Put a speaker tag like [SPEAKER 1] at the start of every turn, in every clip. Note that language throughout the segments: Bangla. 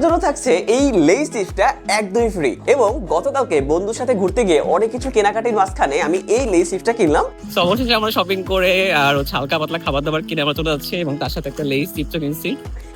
[SPEAKER 1] আপনার জন্য থাকছে এই লেস টিপসটা একদমই ফ্রি এবং গতকালকে বন্ধুর সাথে ঘুরতে গিয়ে অনেক কিছু কেনাকাটির মাঝখানে আমি এই লেস টিপসটা কিনলাম।
[SPEAKER 2] সবশেষে আমরা শপিং করে আর হালকা পাতলা খাবার দাবার কিনে আমরা চলে যাচ্ছি এবং তার সাথে একটা লেস চিপসও কিনছি।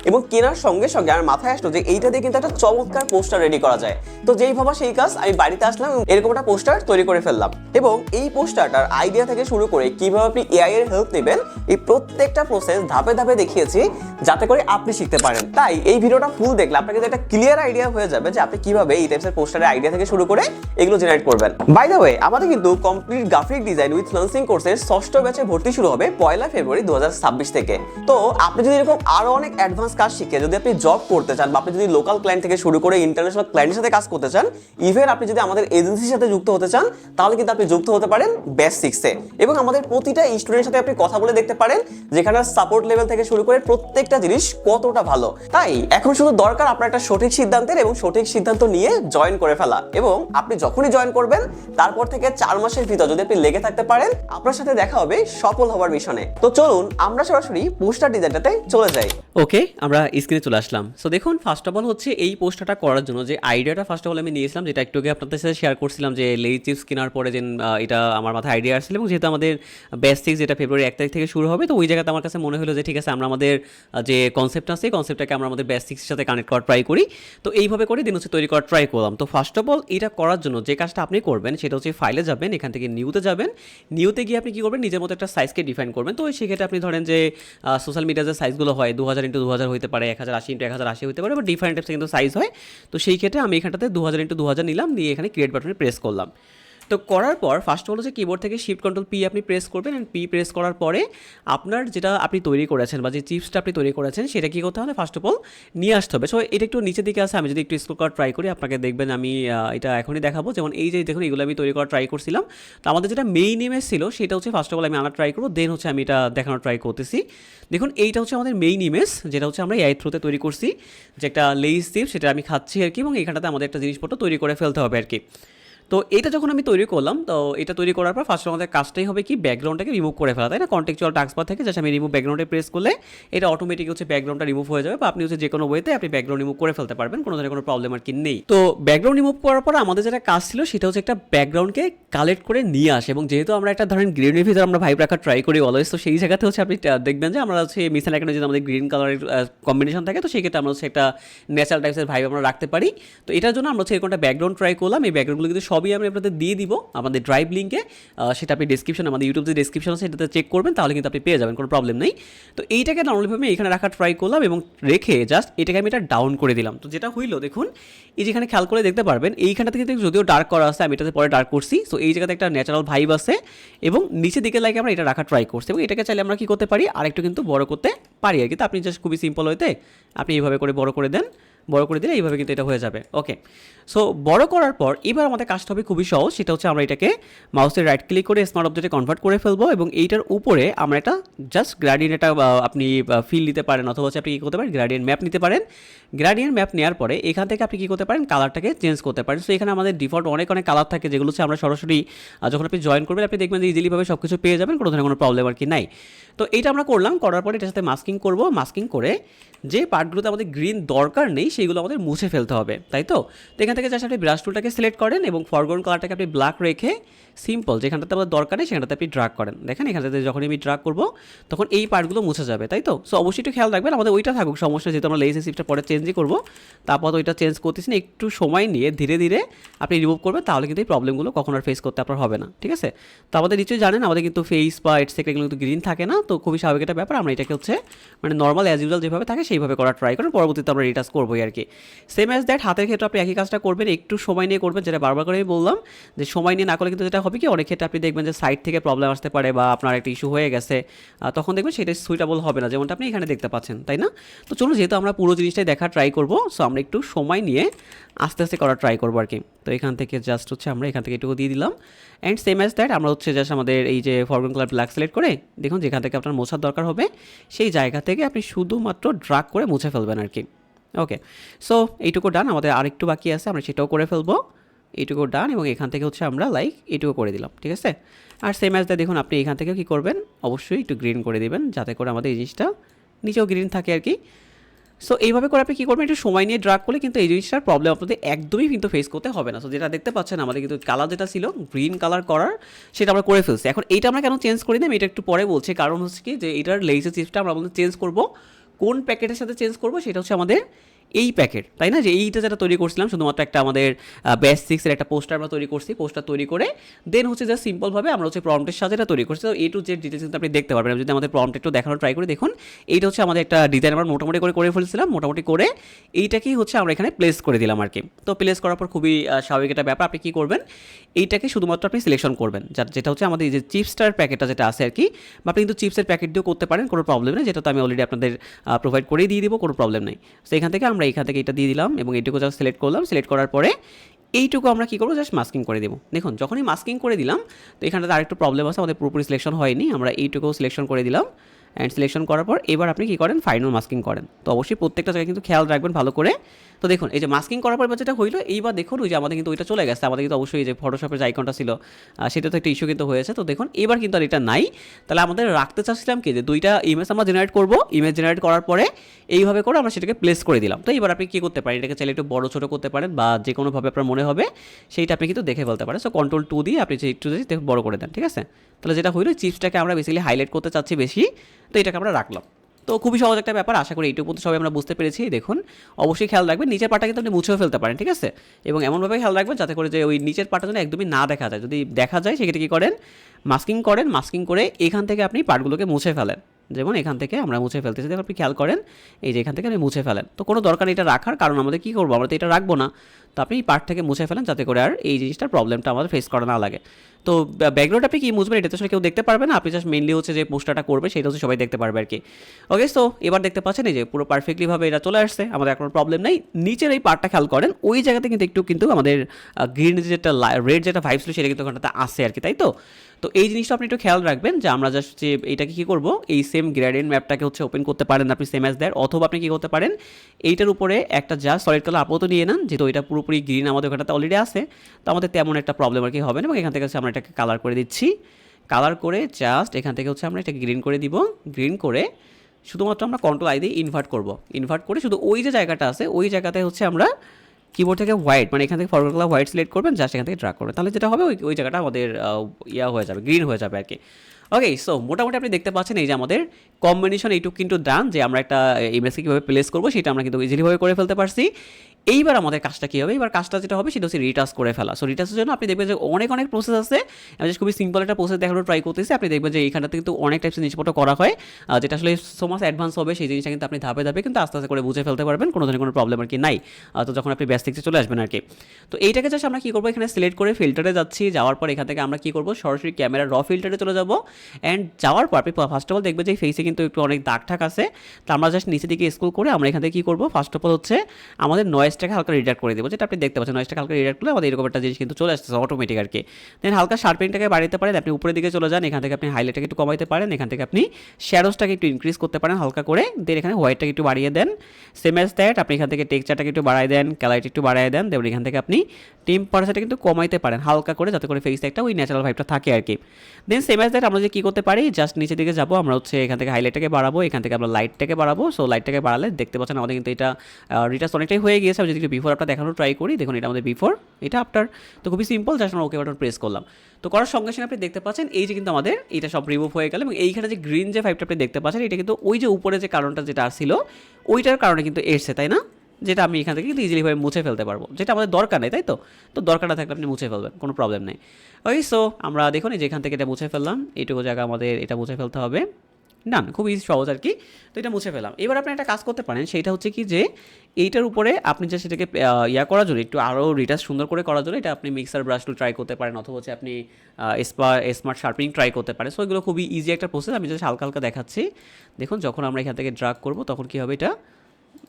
[SPEAKER 1] এবং কেনার সঙ্গে সঙ্গে আমার মাথায় আসলো যে এইটা দিয়ে কিন্তু একটা চমৎকার পোস্টার রেডি করা যায়। তো যেই ভাবা সেই কাজ আমি বাড়িতে আসলাম এবং এরকম একটা পোস্টার তৈরি করে ফেললাম। এবং এই পোস্টারটার আইডিয়া থেকে শুরু করে কীভাবে আপনি এআই এর হেল্প নেবেন, এই প্রত্যেকটা প্রসেস ধাপে ধাপে দেখিয়েছি যাতে করে আপনি শিখতে পারেন। তাই এই ভিডিওটা ফুল দেখলে আপনাকে একটা ক্লিয়ার আইডিয়া হয়ে যাবে যে আপনি কীভাবে এই টাইপসের পোস্টারের আইডিয়া থেকে শুরু করে এগুলো জেনারেট করবেন। বাই দ্য ওয়ে আমাদের কিন্তু complete graphic design with learning কোর্সের ষষ্ঠ ব্যাচে ভর্তি শুরু হবে পয়লা ফেব্রুয়ারি দু হাজার ছাব্বিশ থেকে। তো আপনি যদি এরকম আরও অনেক অ্যাডভান্স কাজ শিখে, যদি আপনি জব করতে চান বা আপনি যদি লোকাল ক্লায়েন্ট থেকে শুরু করে ইন্টারন্যাশনাল ক্লায়েন্টের সাথে কাজ করতে চান ইভেন আপনি যদি আমাদের এজেন্সির সাথে যুক্ত হতে চান, তাহলে কিন্তু আপনি যুক্ত হতে পারেন ব্যাচ সিক্সে এবং আমাদের প্রতিটা স্টুডেন্টের সাথে আপনি কথা বলে দেখতে পারেন, যেখানে সাপোর্ট লেভেল থেকে শুরু করে প্রত্যেকটা জিনিস কতটা ভালো। তাই, এখন শুধু দরকার আপনার একটা সঠিক সিদ্ধান্তের এবং সঠিক সিদ্ধান্ত নিয়ে জয়েন করে ফেলা। এবং আপনি যখনই জয়েন করবেন, তারপর থেকে চার মাসের ভিতর যদি আপনি লেগে থাকতে পারেন, আপনার সাথে দেখা হবে সফল হওয়ার মিশনে। তো চলুন, আমরা সরাসরি পোস্টার ডিজাইনটাতে চলে যাই।
[SPEAKER 3] ওকে আমরা স্ক্রিনে চলে আসলাম। সো দেখুন ফার্স্ট অফ অল হচ্ছে এই পোস্টারটা করার জন্য যে আইডিয়াটা ফার্স্ট অফ অল আমি নিয়েছিলাম, যেটা একটু আগে আপনাদের সাথে শেয়ার করছিলাম যে লেই চিপস কেনার পরে যে এটা আমার মাথায় আইডিয়া আসছিল এবং যেহেতু আমাদের বেস্ট সিক্স যেটা ফেব্রুয়ারি এক তারিখ থেকে শুরু হবে, তো ওই জায়গাতে আমার কাছে মনে হলো যে ঠিক আছে, আমরা আমাদের যে কনসেপ্ট আছে কনসেপ্টটাকে আমরা আমাদের বেস্ট সিক্সের সাথে কানেক্ট করার ট্রাই করি। তো এইভাবে করে দিন হচ্ছে তৈরি করার ট্রাই করলাম। তো ফার্স্ট অফ অল এটা করার জন্য যে কাজটা আপনি করবেন, সেটা হচ্ছে ফাইলে যাবেন, এখান থেকে নিউতে যাবেন। নিউতে গিয়ে আপনি কী করবেন? নিজের মতো একটা সাইজকে ডিফাইন করবেন। তো সেক্ষেত্রে আপনি ধরেন যে সোশ্যাল মিডিয়ার যে সাইজগুলো হয় দু হাজার ইন্টু দু হাজার হতে পারে, এক হাজার আশি ইন্টু এক হাজার আশি হতে পারে, বা ডিফারেন্ট টাইপসে কিন্তু সাইজ হয়। তো সেই ক্ষেত্রে আমি এখানটাতে দু হাজার ইন্টু দু হাজার নিলাম, দিয়ে এখানে ক্রিয়েট বাটনে প্রেস করলাম। তো করার পর ফার্স্ট হলো যে কিবোর্ড থেকে শিফট কন্ট্রোল পি আপনি প্রেস করবেন পি প্রেস করার পরে আপনার যেটা আপনি তৈরি করেছেন বা যে চিপসটা আপনি তৈরি করেছেন সেটা কী করতে হবে? ফার্স্ট অফ অল নিয়ে আসতে হবে। সো এটা একটু নিচের দিকে আছে, আমি যদি একটু স্ক্রল করা ট্রাই করি, আপনাকে দেখবেন আমি এটা এখনই দেখাবো। যেমন এই যে দেখুন, এগুলো আমি তৈরি করা ট্রাই করছিলাম। তো আমাদের যেটা মেইন ইমেজ ছিল, সেটা হচ্ছে ফার্স্ট অফ অল আমি আনার ট্রাই করব দেন হচ্ছে আমি এটা দেখানোর ট্রাই করতেছি। দেখুন, এইটা হচ্ছে আমাদের মেইন ইমেজ যেটা হচ্ছে আমরা এআই থ্রুতে তৈরি করছি। যে একটা লেইস চিপ সেটা আমি খাচ্ছি আর কি, এবং এখানটাতে আমাদের একটা জিনিসপত্র তৈরি করে ফেলতে হবে আর কি। তো এটা যখন আমি তৈরি করলাম, তো এটা তৈরি করার পর ফার্স্ট আমাদের কাজটাই হবে কি ব্যাকগ্রাউন্ডটাকে রিমুভ করে ফেলা, তাই না? কন্টেকচুয়াল টাক্সবার থেকে জাস্ট আমি রিমুভ ব্যাকগ্রাউন্ডে প্রেস করলে এটা অটোমেটিক হচ্ছে ব্যাকগ্রাউন্ডটা রিমুভ হয়ে যাবে বা আপনি হচ্ছে যে কোনো ওয়েতে আপনি ব্যাকগ্রাউন্ড রিমুভ করে ফেলতে পারবেন, কোনো ধরনের কোনো প্রবলেম আর কি নেই। তো ব্যাকগ্রাউন্ড রিমুভ করার পর আমাদের যেটা কাজ ছিল সেটা হচ্ছে একটা ব্যাকগ্রাউন্ডকে কালেক্ট করে নিয়ে আসে এবং যেহেতু আমরা একটা ধরেন গ্রিনের ভিতরে আমরা ভাইব রাখার ট্রাই করি অলওয়েজ তো সেই জায়গাতে হচ্ছে আপনি দেখবেন যে আমরা হচ্ছে মিসাল এখানে যদি আমাদের গ্রিন কালারের কম্বিনেশন থাকে, তো সেই ক্ষেত্রে আমরা হচ্ছে একটা ন্যাচারাল টাইপসের ভাইব আমরা রাখতে পারি। তো এটার জন্য আমরা হচ্ছে এরকম একটা ব্যাকগ্রাউন্ড ট্রাই করলাম, এই ব্যাকগ্রাউন্ডগুলো কিন্তু সবই আমি আপনাদের দিয়ে দিব। আমাদের ড্রাইভ লিঙ্কে সেটা আপনি ডিসক্রিপশন আমাদের ইউটিউব যে ডিসক্রিপশন আছে, সেটাতে চেক করবেন, তাহলে কিন্তু আপনি পেয়ে যাবেন, কোনো প্রবলেম নেই। তো এইটাকে নর্মালিভাবে আমি এখানে রাখার ট্রাই করলাম এবং রেখে জাস্ট এটাকে আমি এটা ডাউন করে দিলাম। তো যেটা হইল, দেখুন, এই যেখানে খেয়াল করে দেখতে পারবেন এইখানটা থেকে কিন্তু যদিও ডার্ক করা আছে, আমি এটাতে পরে ডার্ক করছি। সো এই জায়গাতে একটা ন্যাচারাল ভাইব আছে এবং নিচের দিকে লাগে আমরা এটা রাখার ট্রাই করছি এবং এটাকে চাইলে আমরা কি করতে পারি? আরেকটু কিন্তু বড় করতে পারি আর কি। তো আপনি জাস্ট খুবই সিম্পল হইতে আপনি এইভাবে করে বড় করে দেন। বড় করে দিলে এইভাবে কিন্তু এটা হয়ে যাবে। ওকে সো বড় করার পর এবার আমাদের কাজটা হবে খুবই সহজ, সেটা হচ্ছে আমরা এটাকে মাউসের রাইট ক্লিক করে স্মার্ট অবজেক্টে কনভার্ট করে ফেলব এবং এইটার উপরে আমরা এটা জাস্ট গ্রাডিয়েন্ট এটা আপনি ফিল নিতে পারেন অথবা হচ্ছে আপনি কী করতে পারেন গ্রাডিয়েন্ট ম্যাপ নিতে পারেন। গ্রাডিয়েন্ট ম্যাপ নেওয়ার পরে এখান থেকে আপনি কী করতে পারেন কালারটাকে চেঞ্জ করতে পারেন। সো এখানে আমাদের ডিফল্ট অনেক অনেক কালার থাকে যেগুলো হচ্ছে আমরা সরাসরি যখন আপনি জয়েন করবেন, আপনি দেখবেন যে ইজিলিভাবে সব কিছু পেয়ে যাবেন, কোনো ধরনের কোনো প্রবলেম আর কি নাই। তো এইটা আমরা করলাম, করার পরে এটার সাথে মাস্কিং করব। মাস্কিং করে যে পার্টগুলোতে আমাদের গ্রিন দরকার নেই সেইগুলো আমাদের মুছে ফেলতে হবে, তাই তো? এখান থেকে জাস্ট আপনি ব্রাশ টুলটাকে সিলেক্ট করেন এবং ফরগ্রাউন্ড কালারটাকে আপনি ব্ল্যাক রেখে সিম্পল যেখানটাতে আমাদের দরকার নেই সেখানটাতে আপনি ড্রাগ করেন। দেখেন এখানটাতে যখন আমি ড্রাগ করব, তখন এই পার্টগুলো মুছে যাবে, তাই তো? সো অবশ্যই একটু খেয়াল রাখবেন, আমাদের ওইটা থাকুক, সমস্যা যেহেতু আমরা লেস সিপটা পরে চেঞ্জই করব, তারপর ওইটা চেঞ্জ করতেছি না, একটু সময় নিয়ে ধীরে ধীরে আপনি রিমুভ করবেন, তাহলে কিন্তু এই প্রবলেমগুলো কখনো আর ফেস করতে আপনার হবে না, ঠিক আছে? তো আমাদের নিশ্চয়ই জানেন, আমাদের কিন্তু ফেস বা এটসেক্ট এগুলো কিন্তু গ্রিন থাকে না, তো খুবই স্বাভাবিক একটা ব্যাপার, আমরা এটাকে হচ্ছে মানে নর্মাল অ্যাজ ইউজুয়াল যেভাবে থাকে সেইভাবে করার ট্রাই করেন, পরবর্তীতে আমরা রিটাস করবোই আর কি সেম অ্যাজ দ্যাট হাতের ক্ষেত্রে আপনি একই কাজটা করবেন, একটু সময় নিয়ে করবেন, যেটা বারবার করে আমি বললাম, যে সময় নিয়ে না করলে কিন্তু যেটা হবে কি, অনেক ক্ষেত্রে আপনি দেখবেন যে সাইড থেকে প্রবলেম আসতে পারে বা আপনার একটা ইস্যু হয়ে গেছে তখন দেখবেন সেটা সুইটেবল হবে না, যেমনটা আপনি এখানে দেখতে পাচ্ছেন, তাই না? তো চলুন, যেহেতু আমরা পুরো জিনিসটাই দেখার ট্রাই করব সো আমরা একটু সময় নিয়ে আস্তে আস্তে করার ট্রাই করব আর কি তো এখান থেকে জাস্ট হচ্ছে আমরা এখান থেকে একটু দিয়ে দিলাম অ্যান্ড সেম অ্যাজ দ্যাট আমরা হচ্ছে জাস্ট আমাদের এই যে ফরগ্রাউন্ড কালার ব্ল্যাক সিলেক্ট করে, দেখুন যেখান থেকে আপনার মোছার দরকার হবে, সেই জায়গা থেকে আপনি শুধুমাত্র ড্রাগ করে মুছে ফেলবেন আর কি ওকে সো এইটুকু ডান আমাদের আরেকটু বাকি আছে, আমরা সেটাও করে ফেলব। এইটুকু ডান এবং এখান থেকে হচ্ছে আমরা লাইক এইটুকু করে দিলাম, ঠিক আছে? আর সেম অ্যাজ দ্যাট দেখুন, আপনি এখান থেকেও কী করবেন? অবশ্যই একটু গ্রিন করে দিবেন, যাতে করে আমাদের এই জিনিসটা নিচেও গ্রিন থাকে আর কি। সো এইভাবে করে আপনি কী করবেন? একটু সময় নিয়ে ড্রাগ করলে কিন্তু এই জিনিসটার প্রবলেম আপনাদের একদমই কিন্তু ফেস করতে হবে না। সো যেটা দেখতে পাচ্ছেন, আমাদের কিন্তু কালার যেটা ছিল গ্রিন কালার করার, সেটা আমরা করে ফেলছি। এখন এইটা আমরা কেন চেঞ্জ করি না? এটা একটু পরে বলছি, কারণ হচ্ছে কি যে, এটার লেজার চিপটা আমরা আমাদের চেঞ্জ করব। কোন প্যাকেটের সাথে চেঞ্জ করব সেটা হচ্ছে আমাদের এই প্যাকেট, তাই না? যে এইটা যেটা তৈরি করছিলাম, শুধুমাত্র একটা আমাদের ব্যাস সিক্সের একটা পোস্টার আমরা তৈরি করছি, পোস্টার তৈরি করে দেন হচ্ছে জাস্ট সিম্পলভাবে আমরা হচ্ছে প্রম্পটের সাথে এটা তৈরি করছি। তো এ টু জেড ডিটেলস কিন্তু আপনি দেখতে পারবেন। যদি আমাদের প্রম্পট একটু দেখানোর ট্রাই করে দেখুন, এইটা হচ্ছে আমাদের একটা ডিজাইন আমরা মোটামুটি করে করে ফেলছিলাম, মোটামুটি করে এইটাকেই হচ্ছে আমরা এখানে প্লেস করে দিলাম আর কি। তো প্লেস করার পর খুবই স্বাভাবিক একটা ব্যাপার। আপনি কী করবেন? এইটাকে শুধুমাত্র আপনি সিলেকশন করবেন। যেটা হচ্ছে আমাদের এই যে চিপসটার প্যাকেটটা যেটা আছে আর কি, বা আপনি কিন্তু চিপসের প্যাকেট দিয়েও করতে পারেন, কোনো প্রবলেম নেই। যেটা তো আমি অলরেডি আপনাদের প্রোভাইড করেই দিয়ে দিব, কোনো প্রবলেম নেই। তো এখান থেকে আমরা এখান থেকে এটা দিয়ে দিলাম এবং এইটুকু জাস্ট সিলেক্ট করলাম। সিলেক্ট করার পরে এইটুকু আমরা কী করব? জাস্ট মাস্কিং করে দেবো। দেখুন, যখনই মাস্কিং করে দিলাম, তো এখানটাতে আরেকটু প্রবলেম আছে, আমাদের পুরোপুরি সিলেকশন হয়নি। আমরা এইটুকু সিলেকশন করে দিলাম অ্যান্ড সিলেকশন করার পর এবার আপনি কী করেন? ফাইনাল মাস্কিং করেন। তো অবশ্যই প্রত্যেকটা জায়গায় কিন্তু খেয়াল রাখবেন ভালো করে। তো দেখুন, এই যে মাস্কিং করার পর যেটা হইল, এইবার দেখুন ওই যে আমাদের কিন্তু ওইটা চলে গেছে। আমাদের কিন্তু অবশ্যই যে ফটোশপের যে আইকনটা ছিল সেটা তো একটা ইস্যু কিন্তু হয়েছে। তো দেখুন এবার কিন্তু আর এটা নাই। তাহলে আমাদের রাখতে চাচ্ছিলাম কি? যে দুইটা ইমেজ আমরা জেনারেট করব। ইমেজ জেনারেট করার পরে এইভাবে করে আমরা সেটাকে প্লেস করে দিলাম। তো এবার আপনি কী করতে পারেন? এটাকে চাইলে একটু বড়, ছোটো করতে পারেন বা যে কোনোভাবে আপনার মনে হবে, সেইটা আপনি কিন্তু দেখে ফেলতে পারেন। সো কন্ট্রোল টু দিয়ে আপনি যে একটু যদি বড় করে দেন, ঠিক আছে? তাহলে যেটা হইল চিপসটাকে আমরা বেসিক্যালি হাইলাইট করতে চাচ্ছি বেশি। তো এটাকে আমরা রাখলাম। তো খুবই সহজ একটা ব্যাপার, আশা করি এইটুকু সবাই আমরা বুঝতে পেরেছি। দেখুন, অবশ্যই খেয়াল রাখবেন, নিচের পাটা কিন্তু আপনি মুছেও ফেলতে পারেন, ঠিক আছে? এবং এমনভাবে খেয়াল রাখবেন যাতে করে যে ওই নিচের পাটা যেন একদমই না দেখা যায়। যদি দেখা যায়, সেক্ষেত্রে কী করেন? মাস্কিং করেন, মাস্কিং করে এখান থেকে আপনি পার্টগুলোকে মুছে ফেলেন। যেমন এখান থেকে আমরা মুছে ফেলতেছি দেখুন, আপনি খেয়াল করেন, এই যে এখান থেকে আপনি মুছে ফেলেন। তো কোনো দরকার এটা রাখার, কারণ আমাদের কী করব? আমরা তো এটা রাখব না। তো আপনি এই পার্ট থেকে মুছে ফেলেন, যাতে করে আর এই জিনিসটার প্রবলেমটা আমাদের ফেস করা না লাগে। তো ব্যাকগ্রাউন্ড আপনি কি মুছবেন? এটা তো আসলে কেউ দেখতে পারবে না। আপনি জাস্ট মেনলি হচ্ছে যে পোস্টারটা করবে সেটা হচ্ছে সবাই দেখতে পারবে আর কি ওকে সো এবার দেখতে পাচ্ছেন এই যে পুরো পারফেক্টলিভাবে এটা চলে আসছে। আমাদের এখন প্রবলেম নেই। নিচের এই পার্টটা খেয়াল করেন, ওই জায়গাতে কিন্তু একটু কিন্তু আমাদের গ্রিন যেটা রেড যেটা ভাইব ছিল, সেটা কিন্তু ওখানটাতে আসে আর কি তাই তো? তো এই জিনিসটা আপনি একটু খেয়াল রাখবেন যে আমরা জাস্ট যে এটাকে কী করব, এই সেম গ্রেডিয়েন্ট ম্যাপটাকে হচ্ছে ওপেন করতে পারেন আপনি সেম অ্যাজ দেয় অথবা আপনি কী করতে পারেন, এইটার উপরে একটা যা সলিড কালার আপাতত নিয়ে নেন, যেহেতু এটা পুরোপুরি গ্রিন আমাদের ওখানটাতে অলরেডি আছে, তো আমাদের তেমন একটা প্রবলেম আর কি হবে না এবং এখান থেকে আমরা এটাকে কালার করে দিচ্ছি। কালার করে জাস্ট এখান থেকে হচ্ছে আমরা এটাকে গ্রিন করে দিব। গ্রিন করে শুধুমাত্র আমরা কন্ট্রোল আই দিয়ে ইনভার্ট করব। ইনভার্ট করে শুধু ওই যে জায়গাটা আছে, ওই জায়গাতে হচ্ছে আমরা কিবোর্ড থেকে হোয়াইট মানে এখান থেকে ফরওয়ার্ড কালার হোয়াইট সিলেক্ট করবেন জাস্ট এখান থেকে ড্রাক করবেন। তাহলে যেটা হবে ওই ওই জায়গাটা আমাদের ইয়া হয়ে যাবে গ্রিন হয়ে যাবে আর কি। ওকে সো মোটামুটি আপনি দেখতে পাচ্ছেন এই যে আমাদের কম্বিনেশন এইটুক কিন্তু ডান যে আমরা একটা ইমেজকে কীভাবে প্লেস করব সেটা আমরা কিন্তু ইজিলিভাবে করে ফেলতে পারছি। এইবার আমাদের কাজটা কী হবে? এবার কাজটা যেটা হবে সেটা হচ্ছে রিটাস করে ফেলা। সো রিটাসের জন্য আপনি দেখবেন যে অনেক অনেক প্রসেস আছে। আমি খুবই সিম্পল একটা প্রসেস দেখানোর ট্রাই করতেছি। আপনি দেখবেন যে এইখানটাতে কিন্তু অনেক টাইপসের জিনিসপত্র করা হয়। যেটা আসলে সো মাস অ্যাডভান্স হবে সেই জিনিসটা কিন্তু আপনি ধাপে ধাপে কিন্তু আস্তে আস্তে করে বুঝে ফেলতে পারবেন। কোনো ধরনের কোনো প্রবলেম আর কি নাই। তো যখন আপনি থেকে চলে আসবেন আর কি। তো এইটাকে জাস্ট আমরা কী করব? এখানে সিলেক্ট করে ফিল্টারে যাচ্ছি। যাওয়ার পর এখান থেকে আমরা কী করব? সরাসরি ক্যামেরা র ফিল্টারে চলে যাব। অ্যান্ড যাওয়ার পর আপনি ফার্স্ট অফ অল দেখবেন যে ফেসে কিন্তু একটু অনেক দাগ ঠাক আছে। তো আমরা জাস্ট নিচে দিকে স্কুল করে আমরা এখান থেকে কী করব? ফার্স্ট অফ অল হচ্ছে আমাদের নয়েজটাকে হালকা রিডাক্ট করে দেবো। যেটা আপনি দেখতে পাচ্ছেন নয়েজটাকে হালকা রিডাক্ট করলে আমাদের এরকম একটা জিনিস কিন্তু চলে আসছে অটোমেটিক আর কি দেন হালকা শার্পিংটাকে বাড়াতে পারেন, আপনি উপরের দিকে চলে যান, এখান থেকে আপনি হাইলাইটটাকে একটু কমাইতে পারেন, এখান থেকে আপনি শ্যাডোসটাকে একটু ইনক্রিজ করতে পারেন হালকা করে। দেন এখানে হোয়াইটটাকে একটু বাড়িয়ে দেন। সেম অ্যাজ দ্যাট আপনি এখান থেকে টেক্সচারটাকে একটু বাড়াই দেন ক্যালাইট একটু বাড়াই দেন দেবেন এখান থেকে আপনি টেম্পারেচারটা কিন্তু কমাইতে পারেন হালকা করে, যাতে করে ফেসে একটা ওই ন্যাচারাল ভাইবটা থাকে আর কি দেন সেম অ্যাজ দ্যাট আমরা যে কী করতে পারি? জাস্ট নিচের দিকে যাব, আমরা হচ্ছে এখান থেকে হাইলাইটটাকে বাড়াবো, এখান থেকে আমরা লাইটটাকে বাড়াবো। সো লাইটটাকে বাড়ালে দেখতে পাচ্ছেন আমাদের কিন্তু এটা রিটার্স অনেকটাই হয়ে গিয়েছে। আমি যদি একটু বিফোর আপনার দেখানোর ট্রাই করি, দেখুন এটা আমাদের বিফোর এটা আফটার তো খুবই সিম্পল জাস্ট আমরা ওকে বাটন প্রেস করলাম। তো করার সঙ্গে সঙ্গে আপনি দেখতে পাচ্ছেন, এই যে কিন্তু আমাদের এটা সব রিমুভ হয়ে গেল এবং এইখানে যে গ্রিন যে ফাইভটা আপনি দেখতে পাচ্ছেন, এটা কিন্তু ওই যে উপরে যে কারণটা যেটা আসছিল ওইটার কারণে কিন্তু এসছে, তাই না? যেটা আমি এখান থেকে কিন্তু ইজিলিভাবে মুছে ফেলতে পারব। যেটা আমাদের দরকার নেই তাই তো? তো দরকার না থাকলে আপনি মুছে ফেলবেন কোনো প্রবলেম নেই। ওই সো আমরা দেখুন এই যে এখান থেকে এটা মুছে ফেললাম এইটুকু জায়গা আমাদের এটা মুছে ফেলতে হবে। না না, খুবই সহজ আর কি। তো এটা মুছে ফেলাম এবার আপনি একটা কাজ করতে পারেন সেটা হচ্ছে কি যে এইটার উপরে আপনি যে সেটাকে ইয়া করার জন্য একটু আরও রিটাচ সুন্দর করে করার জন্য এটা আপনি মিক্সার ব্রাশটু ট্রাই করতে পারেন অথবা হচ্ছে আপনি স্পা স্মার্ট শার্পিং ট্রাই করতে পারেন। সো এগুলো খুবই ইজি একটা প্রসেস আমি জাস্ট হালকা হালকা দেখাচ্ছি। দেখুন যখন আমরা এখান থেকে ড্রাগ করব তখন কী হবে এটা?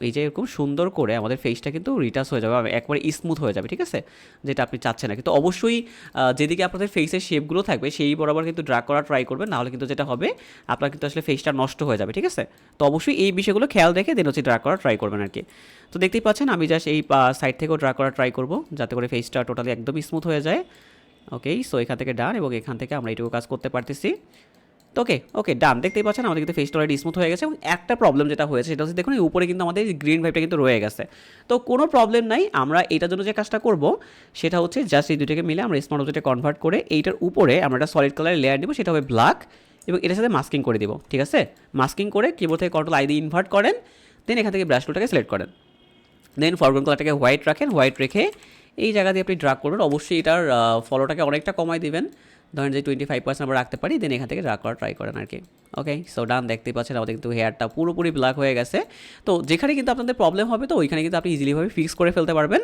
[SPEAKER 3] এই যে এরকম সুন্দর করে আমাদের ফেসটা কিন্তু রিটাচ হয়ে যাবে, একবারে স্মুথ হয়ে যাবে, ঠিক আছে? যেটা আপনি চাচ্ছেন না কিন্তু অবশ্যই যেদিকে আপনাদের ফেসের শেপগুলো থাকবে, সেই বরাবর কিন্তু ড্রাগ করা ট্রাই করবেন, নাহলে কিন্তু যেটা হবে, আপনার কিন্তু আসলে ফেসটা নষ্ট হয়ে যাবে, ঠিক আছে? তো অবশ্যই এই বিষয়গুলো খেয়াল রেখে দেন হচ্ছে ড্রাগ করা ট্রাই করবেন আর কি। তো দেখতেই পাচ্ছেন, আমি জাস্ট এই সাইড থেকেও ড্রাগ করা ট্রাই করব, যাতে করে ফেসটা টোটালি একদম স্মুথ হয়ে যায়। ওকে সো এখান থেকে ডান এবং এখান থেকে আমরা এইটুকু কাজ করতে পারতেছি। তো ওকে ওকে ডান দেখতেই পাচ্ছেন, আমাদের কিন্তু ফেসটা অলরেডি স্মুথ হয়ে গেছে এবং একটা প্রবলেম যেটা হয়েছে সেটা হচ্ছে, দেখুন এই উপরে কিন্তু আমাদের গ্রিন ভাইপটা কিন্তু রয়ে গেছে। তো কোনো প্রবলেম নাই, আমরা এটার জন্য যে কাজটা করব, সেটা হচ্ছে জাস্ট এই দুটোকে মিলে আমরা স্মার্ট অবজেক্টে কনভার্ট করে এইটার উপরে আমরা একটা সলিড কালার লেয়ার দিব সেটা হবে ব্ল্যাক এবং এটার সাথে মাস্কিং করে দিব, ঠিক আছে? মাস্কিং করে কিবোর্ড থেকে কন্ট্রোল আই ইনভার্ট করেন দেন এখান থেকে ব্রাশ সিলেক্ট করেন। দেন ফরগ্রাউন্ড কালারটাকে হোয়াইট রাখেন হোয়াইট রেখে এই জায়গা দিয়ে আপনি ড্রাগ করবেন। অবশ্যই এটার ফলোটাকে অনেকটা কমাই দিবেন। ধরেন যে টোয়েন্টি ফাইভ পার্সেন্ট আমরা রাখতে পারি দেন এখান থেকে ড্রাগ করা ট্রাই করেন আর কি ওকে সো ডান দেখতে পাচ্ছেন আমাদের কিন্তু হেয়ারটা পুরোপুরি ব্ল্যাক হয়ে গেছে। তো যেখানে কিন্তু আপনাদের প্রবলেম হবে, তো ওইখানে কিন্তু আপনি ইজিলিভাবে ফিক্স করে ফেলতে পারবেন।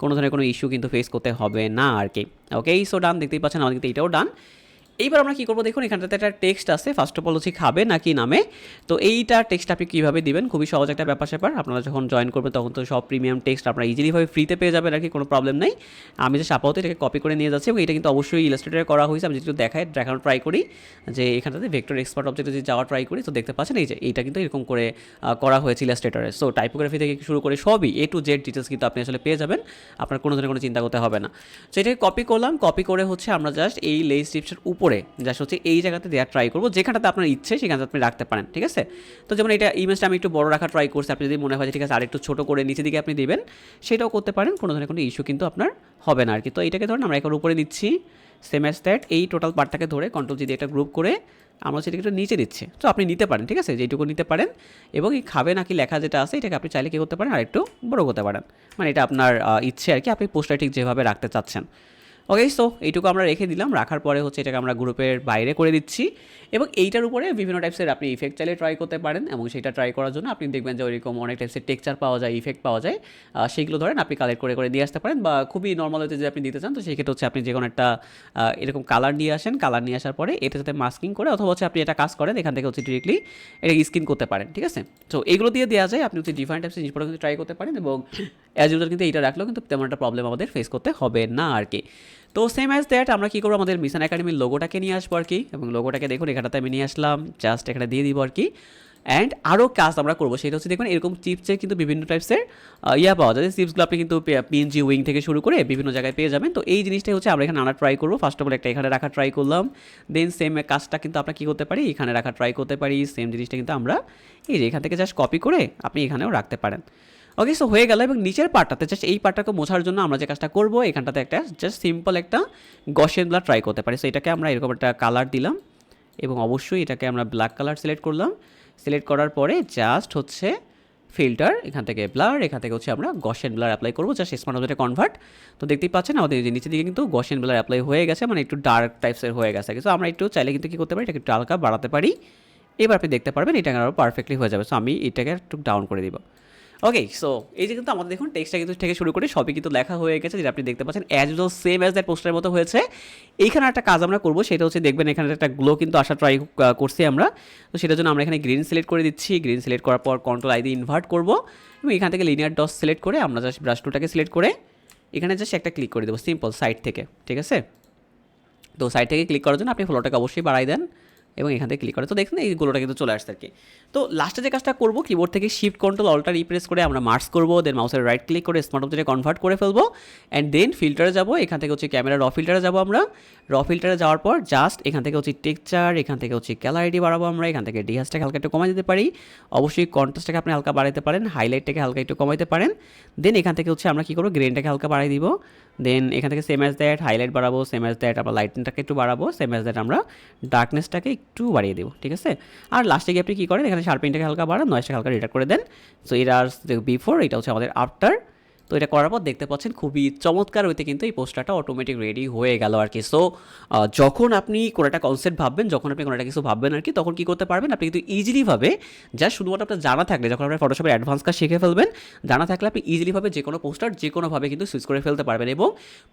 [SPEAKER 3] কোনো ধরনের কোনো ইস্যু কিন্তু ফেস করতে হবে না আর কি ওকে সো ডান দেখতেই পাচ্ছেন, আমাদের কিন্তু এটাও ডান এইবার আমরা কী করব? দেখুন, এখানটাতে একটা টেক্সট আছে ফার্স্ট অফ অল হচ্ছে খাবে নাকি নামে। তো এইটা টেক্সট আপনি কীভাবে দিবেন? খুবই সহজ একটা ব্যাপার স্যাপার। আপনারা যখন জয়েন করবেন, তখন তো সব প্রিমিয়াম টেক্সট আপনারা ইজিলিভাবে ফ্রিতে পেয়ে যাবেন, আর কি কোনো প্রবলেম নেই। আমি যে আপাতত এটাকে কপি করে নিয়ে যাচ্ছি এবং এটা কিন্তু অবশ্যই ইলাস্ট্রেটারে করা হয়েছে। আমি যেটু দেখাই, দেখানোর ট্রাই করি যে এখানটাতে ভেক্টর এক্সপার্ট অবজেক্টে যদি যাওয়ার ট্রাই করি, তো দেখতে পাচ্ছেন এই যে এইটা কিন্তু এরকম করে করা হয়েছে ইলাস্ট্রেটারে সো টাইপোগ্রাফি থেকে শুরু করে সবই এ টু জেড ডিটেলস কিন্তু আপনি আসলে পেয়ে যাবেন। আপনার কোনো ধরনের কোনো চিন্তা করতে হবে না। তো এটাকে কপি করলাম। কপি করে হচ্ছে আমরা জাস্ট এই লেস টিপসের উপরে জাস্ট হচ্ছে এই জায়গাতে দেওয়ার ট্রাই করব, যেখানটাতে আপনার ইচ্ছে, সেখানটাতে আপনি রাখতে পারেন, ঠিক আছে? তো যেমন এটা ইমেজটা আমি একটু বড় রাখা ট্রাই করছি, আপনি যদি মনে হয় ঠিক আছে, আরেকটু ছোটো করে নিচে দিকে আপনি দেবেন, সেটাও করতে পারেন, কোনো ধরনের কোনো ইস্যু কিন্তু আপনার হবে না আর কি তো এটাকে ধরুন আমরা এখন উপরে দিচ্ছি সেম অ্যাজ দ্যাট এই টোটাল পার্টটাকে ধরে কন্ট্রোল যদি একটা গ্রুপ করে আমরা সেটাকে একটু নিচে দিচ্ছি। তো আপনি নিতে পারেন, ঠিক আছে? যেটুকু নিতে পারেন, এবং এই খাবে নাকি লেখা যেটা আছে, এটাকে আপনি চাইলে কী করতে পারেন আর একটু বড় করতে পারেন। মানে এটা আপনার ইচ্ছে আর কি আপনি পোস্টার ঠিক যেভাবে রাখতে চাচ্ছেন। ওকে সো এইটুকু আমরা রেখে দিলাম। রাখার পরে হচ্ছে এটাকে আমরা গ্রুপের বাইরে করে দিচ্ছি। এবং এইটার উপরে বিভিন্ন টাইপসের আপনি ইফেক্ট চাইলে ট্রাই করতে পারেন এবং সেটা ট্রাই করার জন্য আপনি দেখবেন যে ওইরকম অনেক টাইপসের টেক্সচার পাওয়া যায় ইফেক্ট পাওয়া যায়। সেগুলো ধরেন আপনি কালেক্ট করে করে দিয়ে আসতে পারেন বা খুবই নর্মাল হতে যে আপনি দিতে চান, তো সেই ক্ষেত্রে হচ্ছে আপনি যে কোনো একটা এরকম কালার নিয়ে আসেন। কালার নিয়ে আসার পরে এটা সাথে মাস্কিং করে অথবা হচ্ছে আপনি এটা কাজ করেন, এখান থেকে হচ্ছে ডিরেক্টলি এটা স্ক্রিন করতে পারেন, ঠিক আছে? তো এগুলো দিয়ে দেওয়া যায়। আপনি হচ্ছে ডিফারেন্ট টাইপসের জিনিসপত্র কিন্তু ট্রাই করতে পারেন এবং অ্যাজ ইউজার কিন্তু এইটা রাখলেও কিন্তু তেমন একটা প্রবলেম আমাদের ফেস করতে হবে না আর কি তো সেম অ্যাজ দ্যাট আমরা কী করব? আমাদের মিশন একাডেমির লোগোটাকে নিয়ে আসব আর কি এবং লোগোটাকে দেখুন, এখানটাতে আমি নিয়ে আসলাম জাস্ট এখানে দিয়ে দিব আর কি অ্যান্ড আরও কাজ আমরা করব, সেটা হচ্ছে দেখবেন এরকম চিপসের কিন্তু বিভিন্ন টাইপসের ইয়া পাওয়া যায়। চিপসগুলো আপনি কিন্তু পিএনজি উইং থেকে শুরু করে বিভিন্ন জায়গায় পেয়ে যাবেন। তো এই জিনিসটাই হচ্ছে আমরা এখানে আনা ট্রাই করব। ফার্স্ট অফ অল একটা এখানে রাখা ট্রাই করলাম। দেন সেম কাজটা কিন্তু আমরা কী করতে পারি? এখানে রাখা ট্রাই করতে পারি। সেম জিনিসটা কিন্তু আমরা এই যে এখান থেকে জাস্ট কপি করে আপনি এখানেও রাখতে পারেন। ওকে সো হয়ে গেল এবং নিচের পার্টটাতে জাস্ট এই পার্টটাকে মোছার জন্য আমরা যে কাজটা করব, এখানটাতে একটা জাস্ট সিম্পল একটা গসেন ব্লাড ট্রাই করতে পারি। সো এটাকে আমরা এরকম একটা কালার দিলাম এবং অবশ্যই এটাকে আমরা ব্ল্যাক কালার সিলেক্ট করলাম। সিলেক্ট করার পরে জাস্ট হচ্ছে ফিল্টার এখান থেকে ব্লার এখান থেকে হচ্ছে আমরা গসেন ব্লার অ্যাপ্লাই করব জাস্ট স্মার্ট অবজেক্টে কনভার্ট তো দেখতেই পাচ্ছেন আমাদের যে নিচের দিকে কিন্তু গসেন ব্লার অ্যাপ্লাই হয়ে গেছে মানে একটু ডার্ক টাইপসের হয়ে গেছে। তো আমরা একটু চাইলে কিন্তু কী করতে পারি, এটাকে একটু হালকা বাড়াতে পারি। এবার আপনি দেখতে পারবেন, এটা আরও পারফেক্টলি হয়ে যাবে। সো আমি এটাকে একটু ডাউন করে দিব। ওকে সো এই যে কিন্তু আমাদের দেখুন টেক্সটটা কিন্তু থেকে শুরু করে সবই কিন্তু লেখা হয়ে গেছে, যেটা আপনি দেখতে পাচ্ছেন as usual same as that পোস্টারের মতো হয়েছে। এইখানে একটা কাজ আমরা করব, সেটা হচ্ছে দেখবেন এখানে একটা গ্লো কিন্তু আসা ট্রাই করছি আমরা। তো সেটার জন্য আমরা এখানে গ্রিন সিলেক্ট করে দিচ্ছি। গ্রিন সিলেক্ট করার পর কন্ট্রোল আই দিয়ে ইনভার্ট করব এবং এখান থেকে লিনিয়ার ডস সিলেক্ট করে আমরা জাস্ট ব্রাশ টুটাকে সিলেক্ট করে এখানে জাস্ট একটা ক্লিক করে দেবো সিম্পল সাইড থেকে, ঠিক আছে? তো সাইড থেকে ক্লিক করার জন্য আপনি ফ্লোটাকে অবশ্যই বাড়াই দেন। এবং এখান থেকে ক্লিক করে। তো দেখুন, এই এইগুলোটা কিন্তু চলে আসছে আর কি তো লাস্টে যে কাজটা করব কিবোর্ড থেকে শিফট কন্ট্রোল অল্টার রিপ্রেস করে আমরা মার্কস করব দেন মাউসের রাইট ক্লিক করে স্মার্ট অবজেক্টে কনভার্ট করে ফেলব অ্যান্ড দেন ফিল্টারে যাব। এখান থেকে হচ্ছে ক্যামেরা র ফিল্টারে যাব আমরা। র ফিল্টারে যাওয়ার পর জাস্ট এখান থেকে হচ্ছে টেকচার এখান থেকে হচ্ছে ক্যালারিটি বাড়াবো আমরা। এখান থেকে ডিহাসটাকে হালকা একটু কমাই দিতে পারি। অবশ্যই কন্ট্রাস্টটাকে আপনি হালকা বাড়াতে পারেন হাইলাইটটাকে হালকা একটু কমাইতে পারেন। দেন এখান থেকে হচ্ছে আমরা কী করব গ্রেনটাকে হালকা বাড়াই দিব। দেন এখান থেকে সেম অ্যাজ দ্যাট হাইলাইট বাড়াবো সেম অ্যাজ দ্যাট আমরা লাইটিংটাকে একটু বাড়াবো সেম অ্যাজ দ্যাট আমরা ডার্কনেসটাকে একটু বাড়িয়ে দেবো, ঠিক আছে? আর লাস্টে গিয়ে আপনি কী করেন এখানে শার্পিংটাকে হালকা বাড়ান নয়েসটাকে হালকা রিটার করে দেন। সো এটা বিফোর এটা হচ্ছে আমাদের আফটার তো এটা করার পর দেখতে পাচ্ছেন খুবই চমৎকার হইতে কিন্তু এই পোস্টারটা অটোমেটিক রেডি হয়ে গেল আর কি। সো যখন আপনি কোনো একটা কনসেপ্ট ভাববেন, যখন আপনি কোনো একটা কিছু ভাববেন আর কি, তখন কী করতে পারবেন? আপনি কিন্তু ইজিলিভাবে যা শুধুমাত্র আপনার জানা থাকলে, যখন আপনি ফটোশপের অ্যাডভান্স কাজ শিখে ফেলবেন, জানা থাকলে আপনি ইজিলিভাবে যে কোনো পোস্টার যে কোনোভাবে কিন্তু সুইচ করে ফেলতে পারবেন। এবং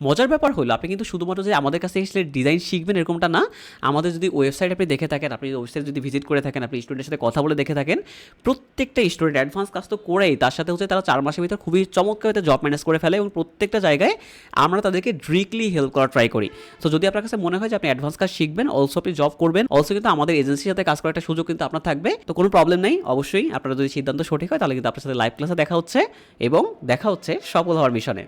[SPEAKER 3] মজার ব্যাপার হলো, আপনি কিন্তু শুধুমাত্র যে আমাদের কাছে এসে ডিজাইন শিখবেন এরকমটা না, আমাদের যদি ওয়েবসাইট আপনি দেখে থাকেন, আপনি ওয়েবসাইট যদি ভিজিট করে থাকেন, আপনি স্টুডেন্টের সাথে কথা বলে দেখে থাকেন, প্রত্যেকটা স্টুডেন্ট অ্যাডভান্স কাজ তো করেই, তার সাথে হচ্ছে তারা চার মাসের ভিতর খুবই চমৎকার জব ম্যানেজ করে ফেলে এবং প্রত্যেকটা জায়গায় আমরা তাদেরকে ড্রিকলি হেল্প করার ট্রাই করি। সো যদি আপনার কাছে মনে হয় যে আপনি অ্যাডভান্স কাজ শিখবেন অলসো আপনি জব করবেন অলসো কিন্তু আমাদের এজেন্সির সাথে কাজ করার একটা সুযোগ কিন্তু আপনার থাকবে, তো কোনো প্রবলেম নেই। অবশ্যই আপনারা যদি সিদ্ধান্ত সঠিক হয়, তাহলে কিন্তু আপনার সাথে লাইভ ক্লাসে দেখা হচ্ছে এবং দেখা হচ্ছে সফল হওয়ার মিশনে।